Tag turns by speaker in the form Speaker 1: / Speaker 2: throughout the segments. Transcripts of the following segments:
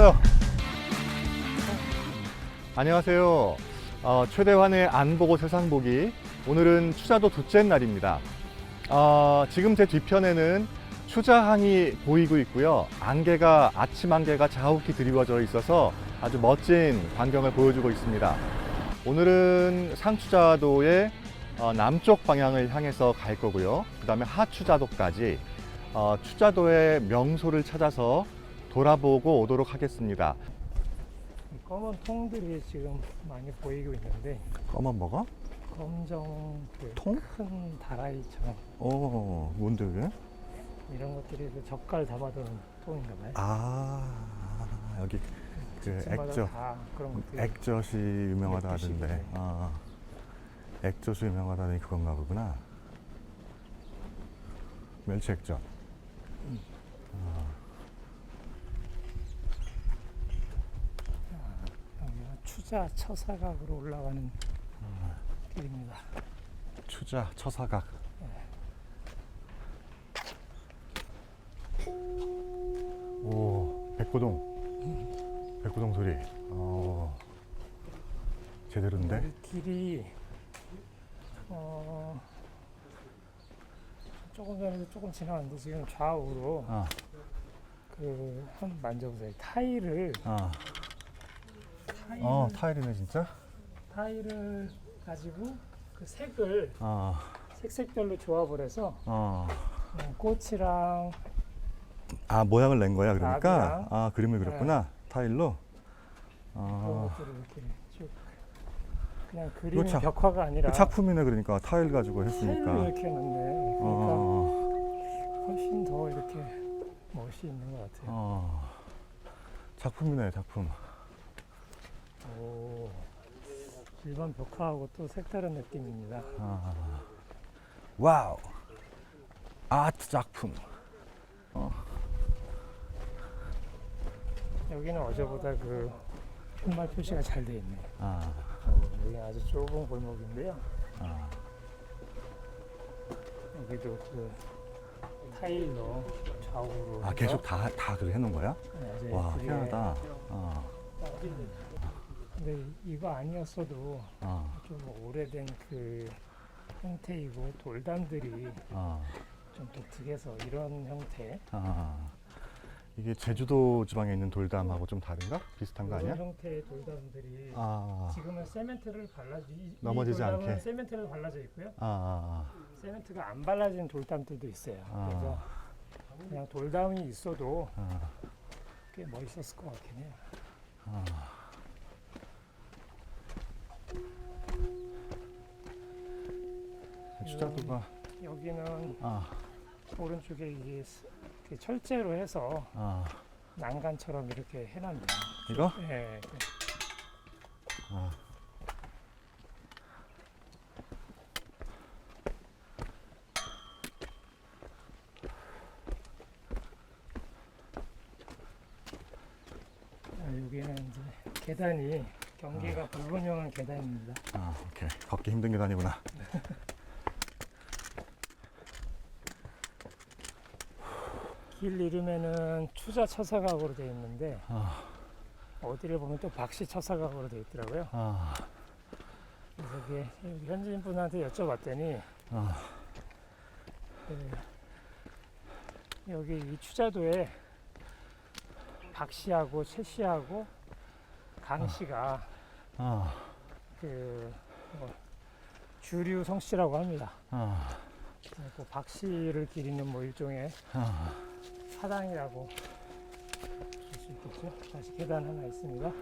Speaker 1: 안 보여. 안녕하세요. 어, 최대환의 안 보고 세상 보기. 오늘은 추자도 둘째 날입니다. 어, 지금 제 뒤편에는 추자항이 보이고 있고요. 안개가 아침 안개가 자욱히 드리워져 있어서 아주 멋진 광경을 보여주고 있습니다. 오늘은 상추자도의 어, 남쪽 방향을 향해서 갈 거고요. 그 다음에 하추자도까지 어, 추자도의 명소를 찾아서 돌아보고 오도록 하겠습니다.
Speaker 2: 이 검은 통들이 지금 많이 보이고 있는데
Speaker 1: 검은 먹어?
Speaker 2: 검정 그
Speaker 1: 통?
Speaker 2: 큰 다라이처럼
Speaker 1: 어, 뭔데 그게?
Speaker 2: 이런 것들이 그 젓갈 담아두는 통인가 봐요.
Speaker 1: 아, 여기 그
Speaker 2: 집집마다
Speaker 1: 액젓,
Speaker 2: 다 그런 것들이
Speaker 1: 액젓이 유명하다 하던데. 아, 액젓이 유명하다니 그건가 보구나. 멸치 액젓.
Speaker 2: 여 추자 처사각으로 올라가는 길입니다.
Speaker 1: 추자, 처사각. 오, 백고동. 백고동 소리. 어, 제대로인데?
Speaker 2: 여기 길이 어 조금 전에 조금 지나갔는데 지금 좌우로
Speaker 1: 아,
Speaker 2: 그한 만져보세요. 타일을
Speaker 1: 아.
Speaker 2: 타일,
Speaker 1: 어, 타일이네, 진짜?
Speaker 2: 타일을 가지고 그 색을
Speaker 1: 아,
Speaker 2: 색색별로 조합을 해서
Speaker 1: 어.
Speaker 2: 어, 꽃이랑
Speaker 1: 아, 모양을 낸 거야, 그러니까?
Speaker 2: 나비랑.
Speaker 1: 아, 그림을 그렸구나. 타일로?
Speaker 2: 그런
Speaker 1: 아,
Speaker 2: 것들을 이렇게 쭉 그냥 그림
Speaker 1: 이거 참-
Speaker 2: 벽화가 아니라
Speaker 1: 그 작품이네, 그러니까. 타일 가지고
Speaker 2: 타일로
Speaker 1: 했으니까.
Speaker 2: 이렇게 해놨네. 그러니까
Speaker 1: 어,
Speaker 2: 훨씬 더 이렇게 멋이 있는 것 같아요.
Speaker 1: 어. 작품이네, 작품.
Speaker 2: 오, 일반 벽화하고 또 색다른 느낌입니다.
Speaker 1: 아. 와우. 아트 작품.
Speaker 2: 여기는 어제보다 그 푯말 표시가 잘 돼 있네.
Speaker 1: 아,
Speaker 2: 어, 여기 아주 좁은 골목인데요.
Speaker 1: 아.
Speaker 2: 여기도 그 타일로 좌우로
Speaker 1: 아, 계속 다, 다 그렇게 해놓은 거야?
Speaker 2: 네,
Speaker 1: 와. 희한하다. 어,
Speaker 2: 근데 이거 아니었어도
Speaker 1: 어,
Speaker 2: 좀 오래된 그 형태이고 돌담들이
Speaker 1: 어.
Speaker 2: 좀 독특해서 이런 형태
Speaker 1: 아. 이게 제주도 지방에 있는 돌담하고 좀 다른가? 비슷한 거
Speaker 2: 이런
Speaker 1: 아니야?
Speaker 2: 형태의 돌담들이
Speaker 1: 아,
Speaker 2: 지금은 세멘트를 발라져 이,
Speaker 1: 넘어지지
Speaker 2: 이 돌담은
Speaker 1: 않게.
Speaker 2: 세멘트를 발라져 있고요.
Speaker 1: 아, 아,
Speaker 2: 세멘트가 안 발라진 돌담들도 있어요.
Speaker 1: 아.
Speaker 2: 그래서 그냥 돌담이 있어도
Speaker 1: 아,
Speaker 2: 꽤 멋있었을 것 같긴 해요.
Speaker 1: 아. 주자도가
Speaker 2: 여기는
Speaker 1: 아,
Speaker 2: 오른쪽에 이게 스- 이렇게 철제로 해서
Speaker 1: 아,
Speaker 2: 난간처럼 이렇게 해놨네요.
Speaker 1: 이거?
Speaker 2: 네,
Speaker 1: 아.
Speaker 2: 아, 여기는 이제 계단이 경계가 불분명한 계단입니다.
Speaker 1: 아, 오케이. 걷기 힘든 계단이구나.
Speaker 2: 길 이름에는 추자 처사각으로 되어 있는데
Speaker 1: 아,
Speaker 2: 어디를 보면 또 박씨 처사각으로 되어 있더라고요.
Speaker 1: 아,
Speaker 2: 그래서 이게 현지인 분한테 여쭤봤더니
Speaker 1: 아,
Speaker 2: 그 여기 이 추자도에 박씨하고 최씨하고 강씨가
Speaker 1: 아,
Speaker 2: 그 뭐, 주류 성씨라고 합니다.
Speaker 1: 아,
Speaker 2: 그 박씨를 기리는 뭐 일종의
Speaker 1: 아.
Speaker 2: 사당이라고 볼 수 있겠죠. 다시 계단 하나 있습니다.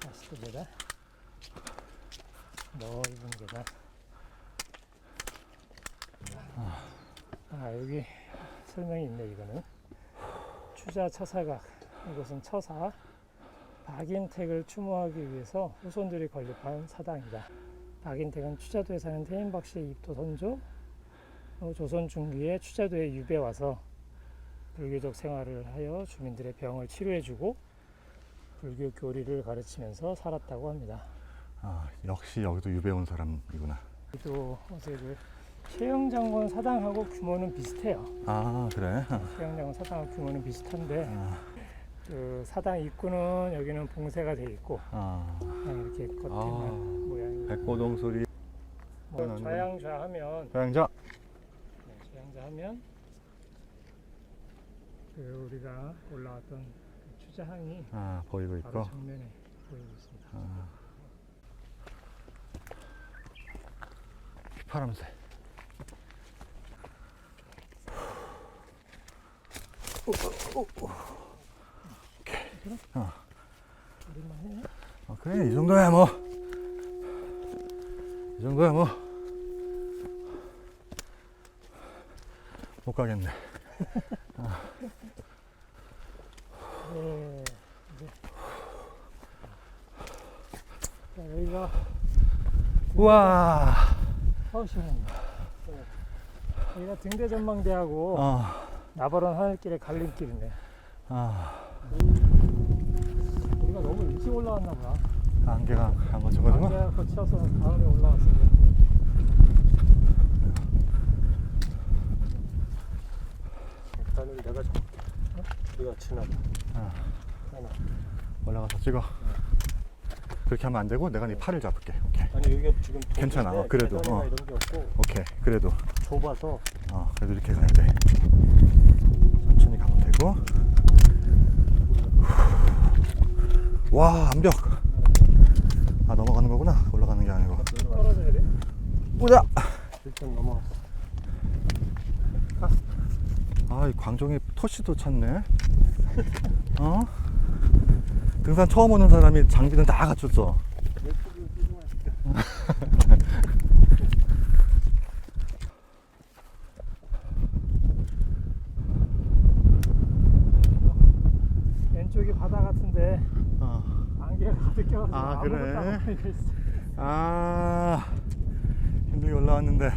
Speaker 2: 다시 또 계단. 넓은 계단. 아 여기 설명이 있네 이거는. 추자 처사각. 이것은 처사. 박인택을 추모하기 위해서 후손들이 건립한 사당이다. 박인택은 추자도에 사는 태인박 씨의 입도 선조, 어, 조선 중기에 추자도에 유배 와서 불교적 생활을 하여 주민들의 병을 치료해주고 불교 교리를 가르치면서 살았다고 합니다.
Speaker 1: 아, 역시 여기도 유배 온 사람이구나.
Speaker 2: 또 어제 그 최영 장군 사당하고 규모는 비슷해요.
Speaker 1: 아 그래?
Speaker 2: 최영 장군 사당하고 규모는 비슷한데
Speaker 1: 아,
Speaker 2: 그 사당 입구는 여기는 봉쇄가 돼 있고
Speaker 1: 아,
Speaker 2: 그냥 이렇게 겉에만
Speaker 1: 아.
Speaker 2: 모양이
Speaker 1: 백고동 소리
Speaker 2: 뭐 좌양좌하면
Speaker 1: 조양자
Speaker 2: 네, 좌 양좌하면 그 우리가 올라왔던 그 추자항이
Speaker 1: 아 보이고
Speaker 2: 바로
Speaker 1: 있고
Speaker 2: 정면에 보이고 있습니다.
Speaker 1: 아. 휘파람새
Speaker 2: 우리만 해?
Speaker 1: 아, 그래 이 정도야 뭐 이 정도야 뭐 못 가겠네
Speaker 2: 네. 자, 여기가
Speaker 1: 우와.
Speaker 2: 네. 여기가 등대 전망대하고
Speaker 1: 아,
Speaker 2: 나바론 하늘길의 갈림길이네.
Speaker 1: 아
Speaker 2: 우리가 너무 일찍 올라왔나 보다.
Speaker 1: 안개가 안 거쳐가지고
Speaker 2: 안개가 거쳐서 다음에 올라왔어요.
Speaker 3: 일단은 내가 잡게. 네가 지나가.
Speaker 1: 아.
Speaker 3: 하나.
Speaker 1: 올라가서 찍어. 그렇게 하면 안 되고 내가 네 팔을 잡을게. 오케이.
Speaker 3: 아니 여기가 지금
Speaker 1: 괜찮아,
Speaker 3: 도시인데
Speaker 1: 그래도, 어. 오케이. 그래도.
Speaker 3: 좁아서.
Speaker 1: 어 그래도 이렇게 가야 돼. 천천히 가면 되고. 와 암벽. 아 넘어가는 거구나. 올라가는 게 아니고.
Speaker 2: 떨어져야 돼.
Speaker 1: 보자
Speaker 3: 일단 넘어왔어.
Speaker 1: 아 이 광종이 토시도 찾네. 어? 등산 처음 오는 사람이 장비는 다 갖췄어
Speaker 3: 왼쪽으로 뛰어갈게.
Speaker 2: 왼쪽이 바다 같은데
Speaker 1: 어.
Speaker 2: 안개가 가득 껴서
Speaker 1: 아,
Speaker 2: 아무것도
Speaker 1: 그래?
Speaker 2: 안 보이고 있어.
Speaker 1: 아 힘들게 올라왔는데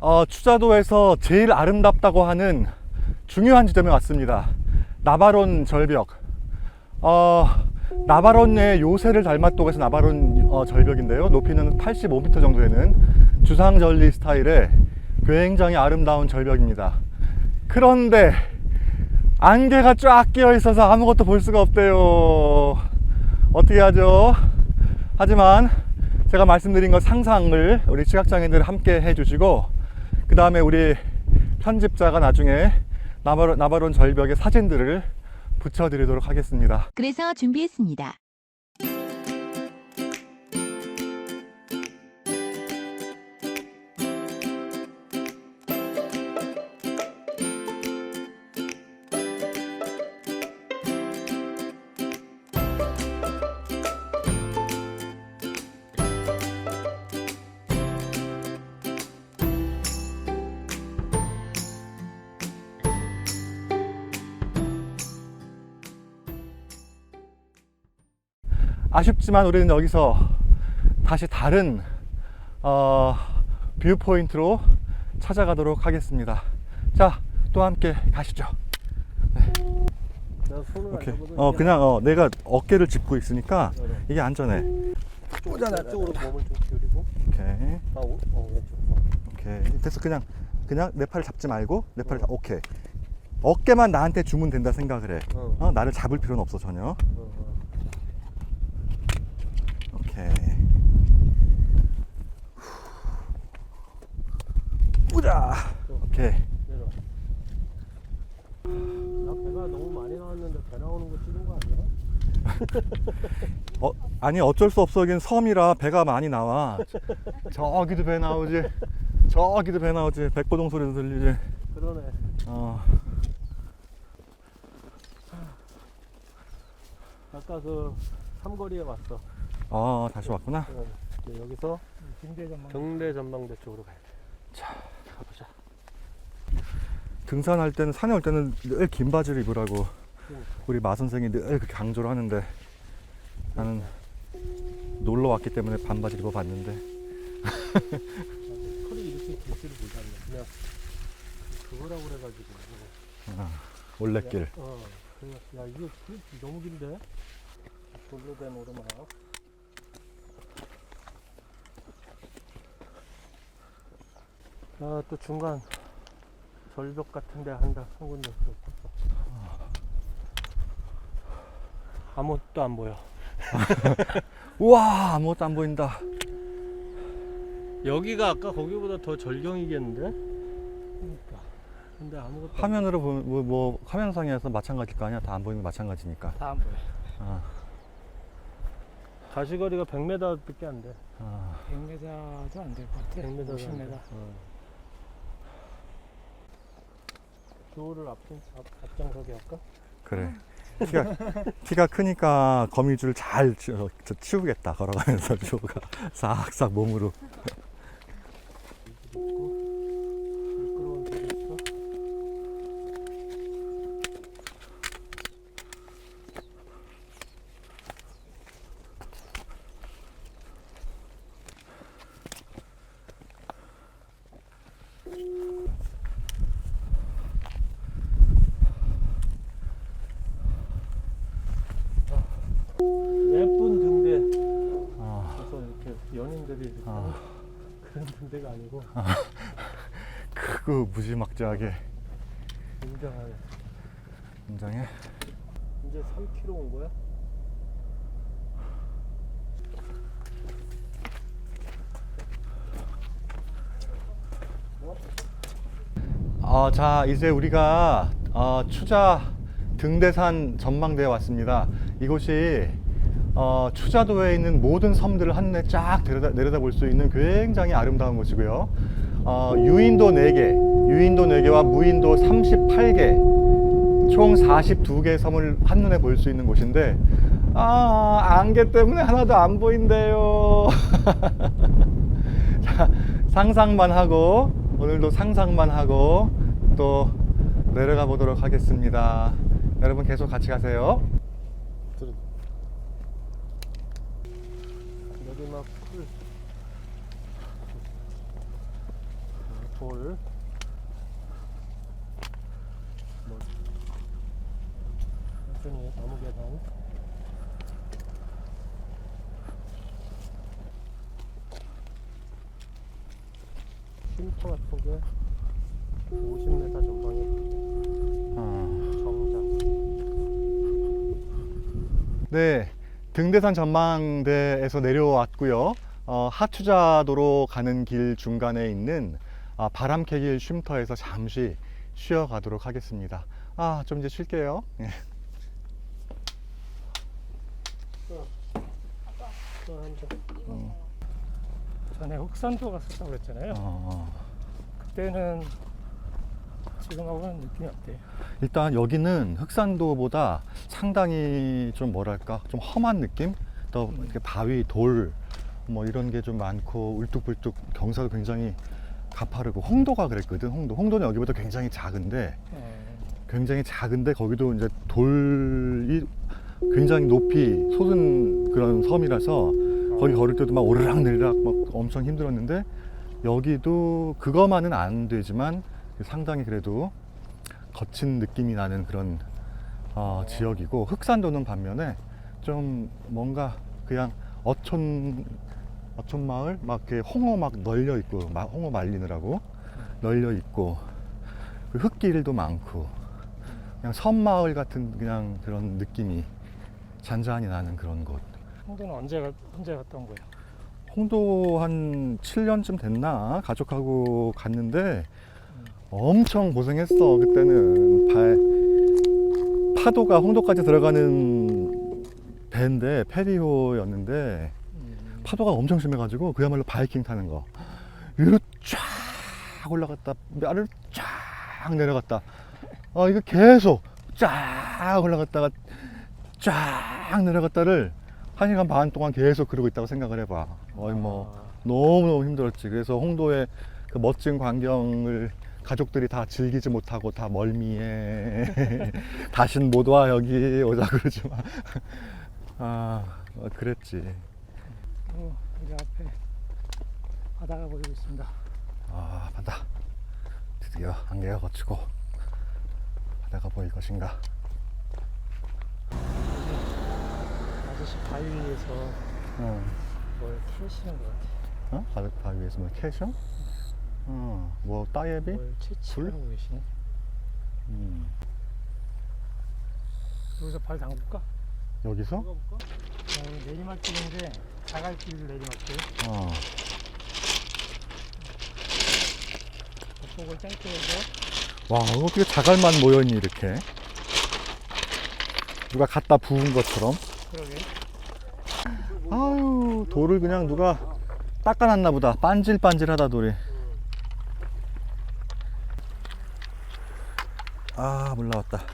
Speaker 1: 어, 추자도에서 제일 아름답다고 하는 중요한 지점에 왔습니다 나바론 절벽 어, 나바론의 요새를 닮았다고 해서 나바론 어, 절벽인데요 높이는 85m 정도 되는 주상절리 스타일의 굉장히 아름다운 절벽입니다 그런데 안개가 쫙 끼어 있어서 아무것도 볼 수가 없대요. 어떻게 하죠? 하지만 제가 말씀드린 것 상상을 우리 시각장애인들 함께 해주시고 그 다음에 우리 편집자가 나중에 나바론, 나바론 절벽의 사진들을 붙여드리도록 하겠습니다.
Speaker 4: 그래서 준비했습니다.
Speaker 1: 아쉽지만 우리는 여기서 다시 다른 어, 뷰 포인트로 찾아가도록 하겠습니다. 자, 또 함께 가시죠.
Speaker 3: 손을
Speaker 1: 오케이. 어, 그냥 어, 내가 어깨를 짚고 있으니까
Speaker 3: 안 돼.
Speaker 1: 이게 안전해.
Speaker 3: 쪽, 쪽으로 몸을 좀 기울이고.
Speaker 1: 오케이,
Speaker 3: 아, 오, 어, 왼쪽. 어.
Speaker 1: 오케이. 됐어. 그냥 그냥 내 팔을 잡지 말고 내 팔을 잡. 오케이. 어깨만 나한테 주면 된다 생각을 해.
Speaker 3: 어.
Speaker 1: 어, 나를 잡을 필요는 없어 전혀.
Speaker 3: 어, 어.
Speaker 1: 오케이. 보자. 오케이.
Speaker 3: 내려. 나 배가 너무 많이 나왔는데 배 나오는 거 찍은 거 아니야?
Speaker 1: 어, 아니 어쩔 수 없어. 여긴 섬이라 배가 많이 나와. 저기도 배 나오지. 저기도 배 나오지. 백고동 소리도 들리지.
Speaker 3: 그러네.
Speaker 1: 어.
Speaker 3: 아까 그 삼거리에 왔어.
Speaker 1: 아, 다시 왔구나.
Speaker 3: 어, 이제 여기서
Speaker 2: 등대 전망.
Speaker 3: 경내 전망대 쪽으로 가야 돼.
Speaker 1: 가보자. 등산할 때는 산에 올 때는 늘 긴 바지를 입으라고
Speaker 3: 그러니까.
Speaker 1: 우리 마 선생이 늘 그렇게 강조를 하는데 나는 놀러 왔기 때문에 반바지 입어봤는데
Speaker 3: 털이 이렇게 길지를 몰랐네. 그냥 그거라고 그래가지고.
Speaker 1: 아, 올레길.
Speaker 3: 어. 그냥, 야 이거 길 너무 긴데? 돌로 된 오르막. 아, 또 중간 절벽 같은 데 한다 한 군데 없어. 아무것도 안 보여.
Speaker 1: 우와 아무것도 안 보인다.
Speaker 3: 여기가 아까 거기보다 더 절경이겠는데? 그러니까. 근데 아무것도 안
Speaker 1: 화면으로 보면 뭐, 뭐 화면상에서 마찬가지일 거 아니야? 다 안 보이는 거 마찬가지니까.
Speaker 2: 다 안 보여.
Speaker 1: 아,
Speaker 3: 가시거리가 100m밖에 안 돼.
Speaker 1: 아.
Speaker 2: 100m도 안 될 것 같아.
Speaker 3: 100m.
Speaker 2: 50m.
Speaker 3: 조를 앞, 앞, 앞장서게 할까?
Speaker 1: 그래. 키가, 키가 크니까 거미줄 잘 치- 어, 저 치우겠다. 걸어가면서 조가 싹싹 몸으로.
Speaker 3: 미끄러운 데도 있어. 예쁜 등대.
Speaker 1: 아,
Speaker 3: 그래서 이렇게 연인들이 이렇게
Speaker 1: 아.
Speaker 3: 그런 등대가 아니고
Speaker 1: 크고 무지막지하게
Speaker 3: 굉장한
Speaker 1: 굉장해.
Speaker 3: 이제 3km 온 거야?
Speaker 1: 어, 자, 이제 우리가 어, 추자 등대산 전망대에 왔습니다. 이곳이 어, 추자도에 있는 모든 섬들을 한눈에 쫙 내려다, 내려다 볼 수 있는 굉장히 아름다운 곳이고요. 어, 유인도 4개, 유인도 4개와 무인도 38개, 총 42개의 섬을 한눈에 볼 수 있는 곳인데, 아, 안개 때문에 하나도 안 보인대요. 자, 상상만 하고 오늘도 상상만 하고 또 내려가 보도록 하겠습니다. 여러분 계속 같이 가세요.
Speaker 3: 들은 내리막 풀 돌. 뭐, 천천히 나무 계단. 쉼터 같은 게 50m 전방에
Speaker 1: 네, 등대산 전망대에서 내려왔고요. 어, 하추자도로 가는 길 중간에 있는 아, 바람캐길 쉼터에서 잠시 쉬어가도록 하겠습니다. 아, 좀 이제 쉴게요. 예.
Speaker 3: 또 앉아
Speaker 2: 전에 흑산도 갔었다고 그랬잖아요.
Speaker 1: 어,
Speaker 2: 그때는 지금하고는 느낌이 어때요?
Speaker 1: 일단 여기는 흑산도보다 상당히 좀 뭐랄까 좀 험한 느낌? 더 이렇게 바위, 돌 뭐 이런 게 좀 많고 울뚝불뚝 경사도 굉장히 가파르고 홍도가 그랬거든. 홍도. 홍도는 여기보다 굉장히 작은데
Speaker 2: 어,
Speaker 1: 굉장히 작은데 거기도 이제 돌이 굉장히 높이 솟은 그런 섬이라서 거기 걸을 때도 막 오르락 내리락 막 엄청 힘들었는데 여기도 그거만은 안 되지만 상당히 그래도 거친 느낌이 나는 그런 어, 지역이고 흑산도는 반면에 좀 뭔가 그냥 어촌 어촌 마을 막 이렇게 홍어 막 널려 있고 막 홍어 말리느라고 널려 있고 그 흙길도 많고 그냥 섬마을 같은 그냥 그런 느낌이 잔잔히 나는 그런 곳.
Speaker 2: 홍도는 언제 가, 언제 갔다 온 거예요?
Speaker 1: 홍도 한 7년쯤 됐나 가족하고 갔는데 엄청 고생했어 그때는 발 파도가 홍도까지 들어가는 배인데 페리호였는데
Speaker 2: 음,
Speaker 1: 파도가 엄청 심해가지고 그야말로 바이킹 타는 거 위로 쫙 올라갔다 아래로 쫙 내려갔다 어 이거 계속 쫙 올라갔다가 쫙 내려갔다를 한 시간 반 동안 계속 그러고 있다고 생각을 해봐 어이 뭐
Speaker 3: 아,
Speaker 1: 너무너무 힘들었지. 그래서 홍도의 그 멋진 광경을 가족들이 다 즐기지 못하고 다 멀미해. 다신 못 와, 여기 오자 그러지만. 아, 어, 그랬지.
Speaker 2: 어, 여기 앞에 바다가 보이고 있습니다.
Speaker 1: 아, 바다. 드디어 안개가 거치고 바다가 보일 것인가.
Speaker 2: 아저씨 바위 위에서
Speaker 1: 어,
Speaker 2: 뭘 캐시는 것 같아요.
Speaker 1: 어? 바다, 바위 위에서 뭐 캐셔? 어, 뭐 따예비?
Speaker 2: 뭘 채취하고 계시네.
Speaker 1: 음.
Speaker 2: 여기서 발 담글까?
Speaker 1: 여기서?
Speaker 2: 어, 내리막 길인데 자갈길 내리막길.
Speaker 1: 어.
Speaker 2: 겉복을 땡겨서
Speaker 1: 와, 어떻게 자갈만 모여있니, 이렇게. 누가 갖다 부은 것처럼.
Speaker 2: 그러게.
Speaker 1: 아유, 돌을 그냥 누가 닦아놨나 보다. 반질반질하다, 돌이. 아, 물 나왔다.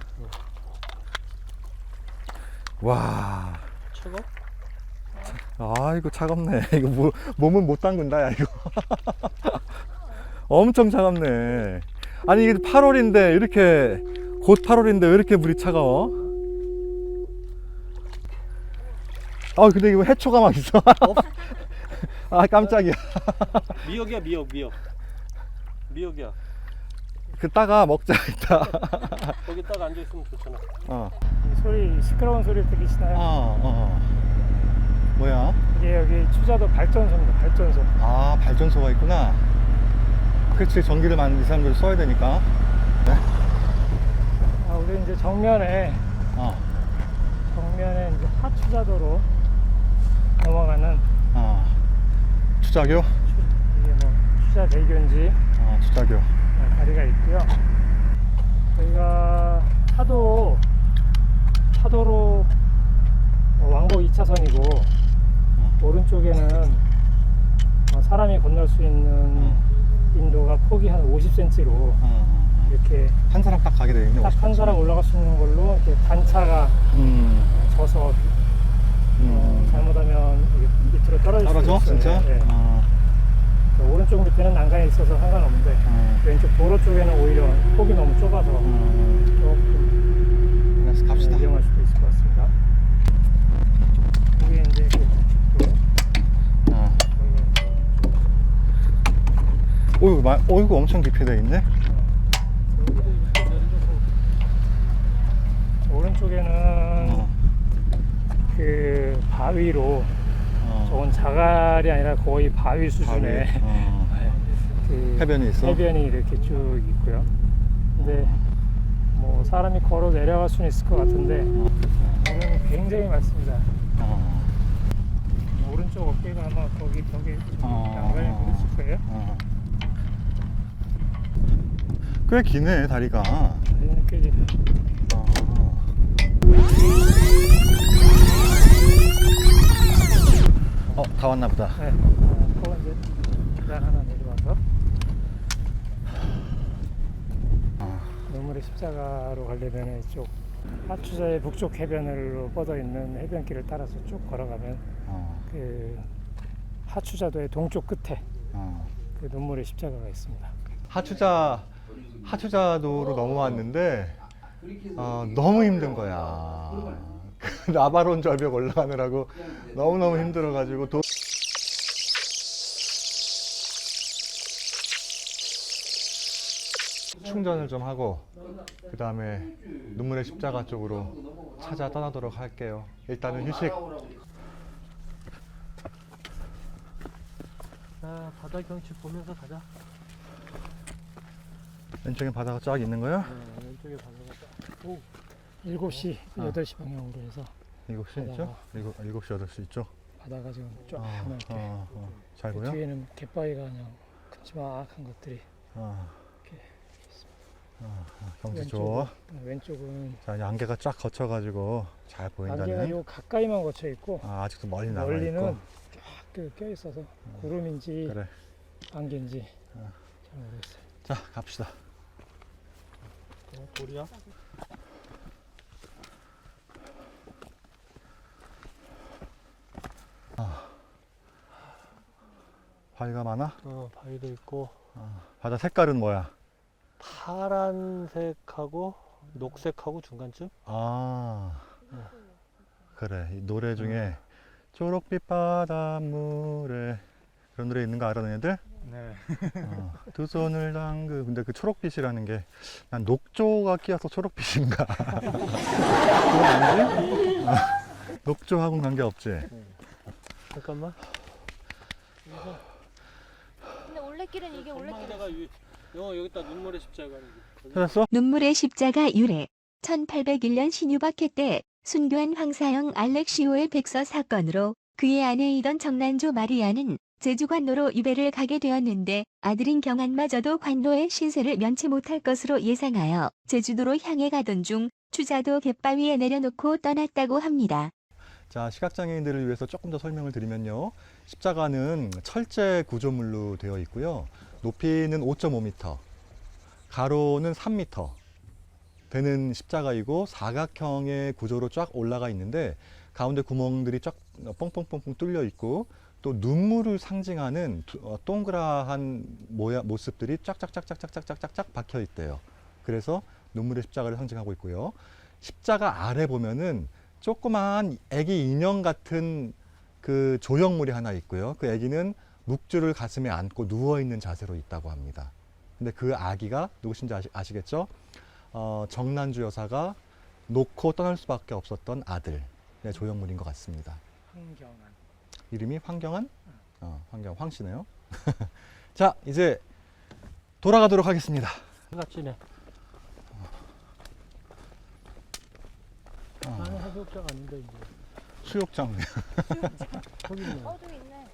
Speaker 1: 와.
Speaker 3: 차가?
Speaker 1: 아, 이거 차갑네. 이거 뭐, 몸은 못 담근다, 야, 이거. 엄청 차갑네. 아니, 이게 8월인데, 이렇게, 곧 8월인데 왜 이렇게 물이 차가워? 아, 근데 이거 해초가 막 있어. 아, 깜짝이야.
Speaker 3: 미역이야 미역 미역. 미역이야.
Speaker 1: 그 따가 먹자, 이따.
Speaker 3: 거기 딱 앉아 있으면 좋잖아.
Speaker 1: 어,
Speaker 2: 이 소리 시끄러운 소리 들리시나요?
Speaker 1: 어, 어. 뭐야?
Speaker 2: 이게 여기 추자도 발전소입니다. 발전소.
Speaker 1: 아, 발전소가 있구나. 그치, 전기를 많이 이 사람들 써야 되니까.
Speaker 2: 아, 우리 이제 정면에
Speaker 1: 어,
Speaker 2: 정면에 이제 하추자도로 넘어가는
Speaker 1: 어. 추자교?
Speaker 2: 이게 뭐 추자 대교인지
Speaker 1: 어, 추자교.
Speaker 2: 다리가 있고요. 저희가 차도 차도로 어, 왕복 2차선이고 오른쪽에는 어, 사람이 건널 수 있는 인도가 폭이 한 50cm로
Speaker 1: 어,
Speaker 2: 이렇게
Speaker 1: 한 사람 딱 가게 되겠네.
Speaker 2: 딱한 사람 올라갈 수 있는 걸로 이렇게 단차가
Speaker 1: 음,
Speaker 2: 져서 어,
Speaker 1: 음.
Speaker 2: 잘못하면 이게 밑으로 떨어질
Speaker 1: 떨어져?
Speaker 2: 수 있어요.
Speaker 1: 진짜?
Speaker 2: 예, 예.
Speaker 1: 어,
Speaker 2: 그 오른쪽 밑에는 난간이 있어서 상관없는데
Speaker 1: 어,
Speaker 2: 왼쪽 도로 쪽에는 오히려 폭이 너무 좁아서
Speaker 1: 어.
Speaker 2: 조금
Speaker 1: 그래서 갑시다.
Speaker 2: 네, 위험할 수도 있을 것 같습니다. 이게 이제 그 북측도
Speaker 1: 어. 어이구, 마, 어이구, 엄청 깊이 돼 있네.
Speaker 2: 오른쪽에는
Speaker 1: 어,
Speaker 2: 그 바위로
Speaker 1: 어.
Speaker 2: 저건 자갈이 아니라 거의 바위 수준의
Speaker 1: 바위, 어.
Speaker 2: 그
Speaker 1: 해변이 있어?
Speaker 2: 해변이 이렇게 쭉 있고요. 근데 뭐 사람이 걸어 내려갈 수는 있을 것 같은데 물은 굉장히 맑습니다.
Speaker 1: 어.
Speaker 2: 오른쪽 어깨가 아마 거기 벽에
Speaker 1: 어.
Speaker 2: 양갈이 부딪힐 거예요.
Speaker 1: 어. 꽤 기네, 다리가.
Speaker 2: 다리는 꽤 길어요.
Speaker 1: 어. 어, 다 왔나 보다.
Speaker 2: 네. 어, 또 이제 계단 하나 내려와서
Speaker 1: 어.
Speaker 2: 눈물의 십자가로 가려면 이쪽 하추자의 북쪽 해변으로 뻗어 있는 해변길을 따라서 쭉 걸어가면
Speaker 1: 어.
Speaker 2: 그 하추자도의 동쪽 끝에
Speaker 1: 어.
Speaker 2: 그 눈물의 십자가가 있습니다.
Speaker 1: 하추자 하추자도로 넘어왔는데 어, 너무 힘든 거야. 그 나바론 절벽 올라가느라고 너무 너무 힘들어가지고 도... 충전을 좀 하고 그 다음에 눈물의 십자가 쪽으로 찾아 떠나도록 할게요. 일단은 휴식.
Speaker 3: 자 바다 경치 보면서 가자.
Speaker 1: 왼쪽에 바다가 쫙 있는 거야?
Speaker 3: 네, 왼쪽에 바다가 딱. 오.
Speaker 2: 7시,
Speaker 1: 아.
Speaker 2: 8시 방향으로 해서
Speaker 1: 7시 있죠? 7, 7시, 8시 있죠?
Speaker 2: 바다가 지금 쫙
Speaker 1: 어,
Speaker 2: 이렇게
Speaker 1: 어, 어.
Speaker 2: 잘그
Speaker 1: 보여?
Speaker 2: 뒤에는 갯바위가 그냥 큼지막한 것들이
Speaker 1: 어.
Speaker 2: 이렇게
Speaker 1: 어, 어, 경치
Speaker 2: 왼쪽은-
Speaker 1: 좋아.
Speaker 2: 왼쪽은
Speaker 1: 자, 이제 안개가 쫙 거쳐가지고 잘
Speaker 2: 안개가
Speaker 1: 보인다는.
Speaker 2: 요 가까이만 거쳐 있고
Speaker 1: 아, 아직도 멀리
Speaker 2: 멀리는
Speaker 1: 있고.
Speaker 2: 쫙 껴 있어서 구름인지
Speaker 1: 그래.
Speaker 2: 안개인지
Speaker 1: 어.
Speaker 2: 잘 모르겠어요.
Speaker 1: 자, 갑시다.
Speaker 3: 어, 돌이야?
Speaker 1: 바위가 많아?
Speaker 3: 어 바위도 있고
Speaker 1: 바다 색깔은 뭐야?
Speaker 3: 파란색하고 녹색하고 중간쯤?
Speaker 1: 아,
Speaker 3: 어.
Speaker 1: 그래. 이 노래 중에 초록빛 바닷물에 그런 노래 있는 거 알아, 너희들?
Speaker 3: 네.
Speaker 1: 어, 두 손을 담그. 근데 그 초록빛이라는 게 난 녹조가 끼어서 초록빛인가? 그건 아니지? 어, 녹조하고는 관계 없지?
Speaker 3: 잠깐만.
Speaker 4: 근데 원래 올레길은 이게 올레길.
Speaker 3: 전망대가 위, 어, 여기다 눈물의 십자가.
Speaker 1: 찾았어?
Speaker 5: 눈물의 십자가 유래 1801년 신유박해 때 순교한 황사영 알렉시오의 백서 사건으로 그의 아내이던 정난조 마리아는 제주 관로로 유배를 가게 되었는데 아들인 경안마저도 관로의 신세를 면치 못할 것으로 예상하여 제주도로 향해 가던 중 추자도 갯바위에 내려놓고 떠났다고 합니다.
Speaker 1: 자, 시각장애인들을 위해서 조금 더 설명을 드리면요. 십자가는 철제 구조물로 되어 있고요. 높이는 5.5m, 가로는 3m 되는 십자가이고 사각형의 구조로 쫙 올라가 있는데 가운데 구멍들이 쫙 뻥뻥뻥뻥 뚫려 있고 또 눈물을 상징하는 두- 어, 동그라한 모야, 모습들이 쫙쫙쫙쫙쫙쫙쫙쫙 박혀 있대요. 그래서 눈물의 십자가를 상징하고 있고요. 십자가 아래 보면은 조그마한 애기 인형 같은 그 조형물이 하나 있고요. 그 애기는 묵주를 가슴에 안고 누워 있는 자세로 있다고 합니다. 근데 그 아기가 누구신지 아시, 아시겠죠? 어, 정난주 여사가 놓고 떠날 수밖에 없었던 아들. 의 조형물인 것 같습니다.
Speaker 2: 황경한.
Speaker 1: 이름이 황경한? 어, 황경 황 씨네요. 자, 이제 돌아가도록 하겠습니다.
Speaker 3: 같이네.
Speaker 1: 어,
Speaker 3: 나는 해수욕장 아닌데 이제.
Speaker 1: 수욕장.
Speaker 3: 거기 있네.
Speaker 4: 어, 저기 있네.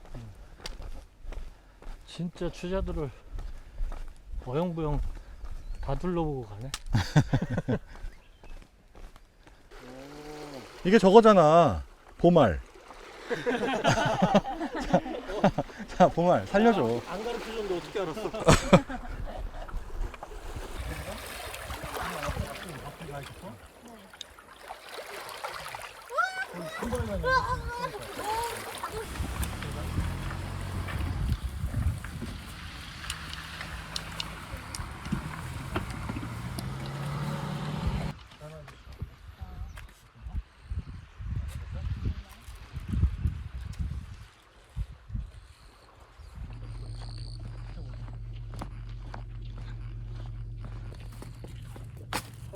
Speaker 3: 진짜 추자들을 어영부영 다 둘러보고 가네.
Speaker 1: 이게 저거잖아. 보말. 자, 자, 보말 살려줘.
Speaker 3: 안 가르쳐줬는데 어떻게 알았어?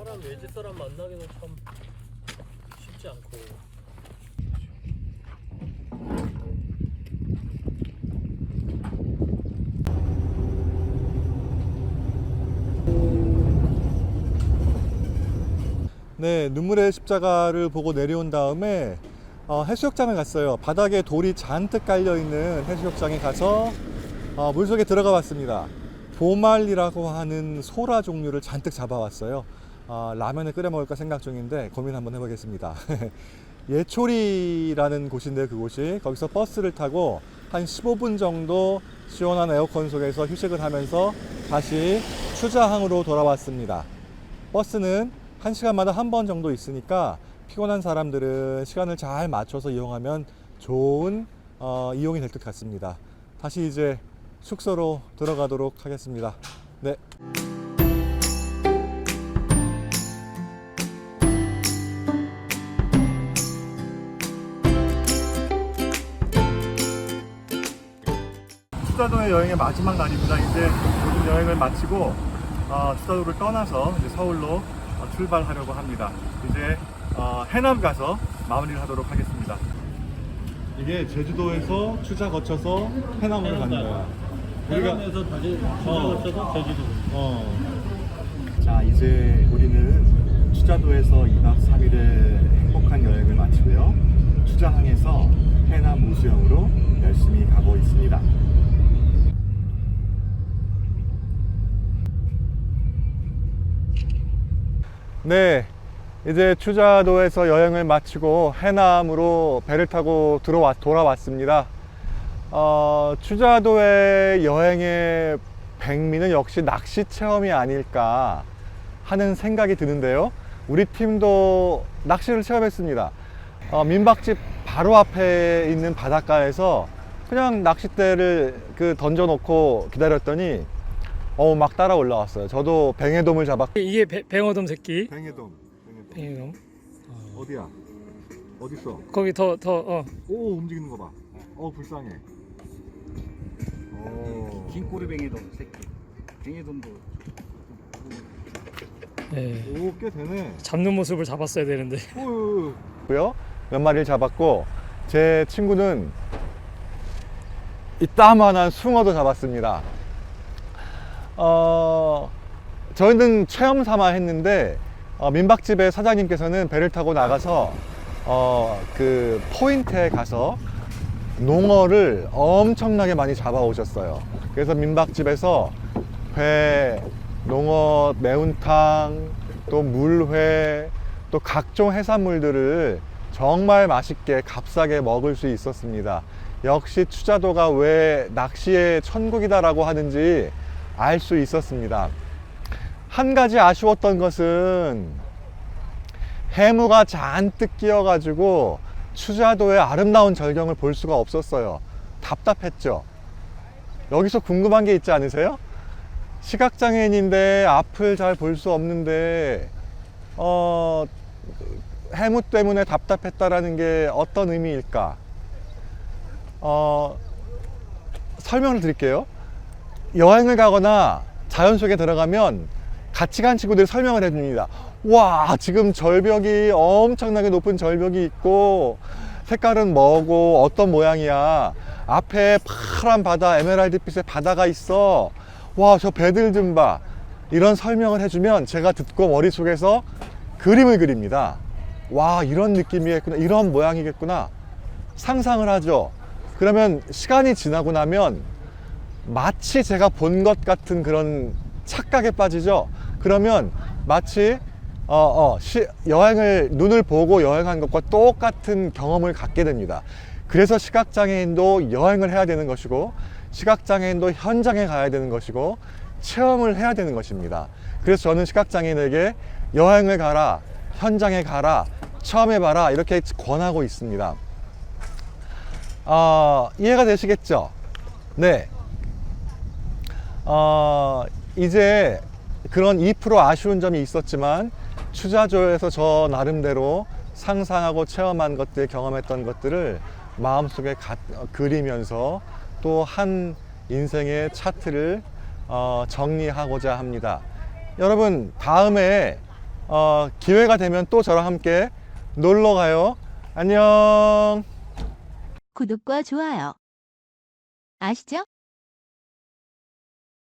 Speaker 3: 사람 외지 사람 만나기는 참 쉽지 않고.
Speaker 1: 네, 눈물의 십자가를 보고 내려온 다음에 어, 해수욕장을 갔어요. 바닥에 돌이 잔뜩 깔려 있는 해수욕장에 가서 어, 물속에 들어가 봤습니다. 보말이라고 하는 소라 종류를 잔뜩 잡아왔어요. 어, 라면을 끓여 먹을까 생각 중인데 고민 한번 해보겠습니다. 예초리라는 곳인데 그곳이 거기서 버스를 타고 한 15분 정도 시원한 에어컨 속에서 휴식을 하면서 다시 추자항으로 돌아왔습니다. 버스는 한 시간마다 한 번 정도 있으니까 피곤한 사람들은 시간을 잘 맞춰서 이용하면 좋은 어, 이용이 될 것 같습니다. 다시 이제 숙소로 들어가도록 하겠습니다. 네. 추자도의 여행의 마지막 날입니다. 이제 모든 여행을 마치고 어, 추자도를 떠나서 이제 서울로 어, 출발하려고 합니다. 이제 어, 해남 가서 마무리를 하도록 하겠습니다. 이게 제주도에서 추자 거쳐서 해남으로 가는 거야.
Speaker 3: 해남에서 다시 추자
Speaker 1: 어.
Speaker 3: 거쳐서 제주도.
Speaker 1: 어. 자, 이제 우리는 추자도에서 2박 3일의 행복한 여행을 마치고요. 추자항에서 해남 우수영으로 열심히 가고 있습니다. 네, 이제 추자도에서 여행을 마치고 해남으로 배를 타고 들어와 돌아왔습니다. 어, 추자도의 여행의 백미는 역시 낚시 체험이 아닐까 하는 생각이 드는데요. 우리 팀도 낚시를 체험했습니다. 어, 민박집 바로 앞에 있는 바닷가에서 그냥 낚싯대를 그 던져놓고 기다렸더니 어, 막 따라 올라왔어요. 저도 뱅에돔을 잡았고.
Speaker 2: 이게 배, 뱅어돔 새끼.
Speaker 1: 뱅에돔.
Speaker 2: 뱅어돔.
Speaker 1: 어디야? 어딨어?
Speaker 2: 거기 더 더 어.
Speaker 1: 오 움직이는 거 봐. 어 불쌍해. 오.
Speaker 6: 긴 꼬리뱅이돔 새끼. 뱅이돔도
Speaker 2: 네.
Speaker 1: 오꽤 되네.
Speaker 2: 잡는 모습을 잡았어야 되는데.
Speaker 1: 고요. 몇 마리를 잡았고 제 친구는 이따만한 숭어도 잡았습니다. 어, 저희는 체험 삼아 했는데 어, 민박집의 사장님께서는 배를 타고 나가서 어, 그 포인트에 가서 농어를 엄청나게 많이 잡아오셨어요. 그래서 민박집에서 회, 농어 매운탕, 또 물회, 또 각종 해산물들을 정말 맛있게 값싸게 먹을 수 있었습니다. 역시 추자도가 왜 낚시의 천국이다라고 하는지 알 수 있었습니다. 한 가지 아쉬웠던 것은 해무가 잔뜩 끼어가지고 추자도의 아름다운 절경을 볼 수가 없었어요. 답답했죠. 여기서 궁금한 게 있지 않으세요? 시각장애인인데 앞을 잘 볼 수 없는데 어, 해무 때문에 답답했다라는 게 어떤 의미일까? 어, 설명을 드릴게요. 여행을 가거나 자연 속에 들어가면 같이 간 친구들이 설명을 해줍니다. 와, 지금 절벽이 엄청나게 높은 절벽이 있고, 색깔은 뭐고, 어떤 모양이야. 앞에 파란 바다, 에메랄드빛의 바다가 있어. 와, 저 배들 좀 봐. 이런 설명을 해주면 제가 듣고 머릿속에서 그림을 그립니다. 와, 이런 느낌이겠구나. 이런 모양이겠구나. 상상을 하죠. 그러면 시간이 지나고 나면 마치 제가 본 것 같은 그런 착각에 빠지죠. 그러면 마치 어, 어, 시- 여행을 눈을 보고 여행한 것과 똑같은 경험을 갖게 됩니다. 그래서 시각장애인도 여행을 해야 되는 것이고 시각장애인도 현장에 가야 되는 것이고 체험을 해야 되는 것입니다. 그래서 저는 시각장애인에게 여행을 가라, 현장에 가라, 체험해 봐라 이렇게 권하고 있습니다. 어, 이해가 되시겠죠? 네. 어, 이제 그런 2% 아쉬운 점이 있었지만 추자조에서 저 나름대로 상상하고 체험한 것들, 경험했던 것들을 마음속에 가- 어, 그리면서 또 한 인생의 차트를 어, 정리하고자 합니다. 여러분, 다음에 어, 기회가 되면 또 저랑 함께 놀러 가요. 안녕.
Speaker 5: 구독과 좋아요. 아시죠?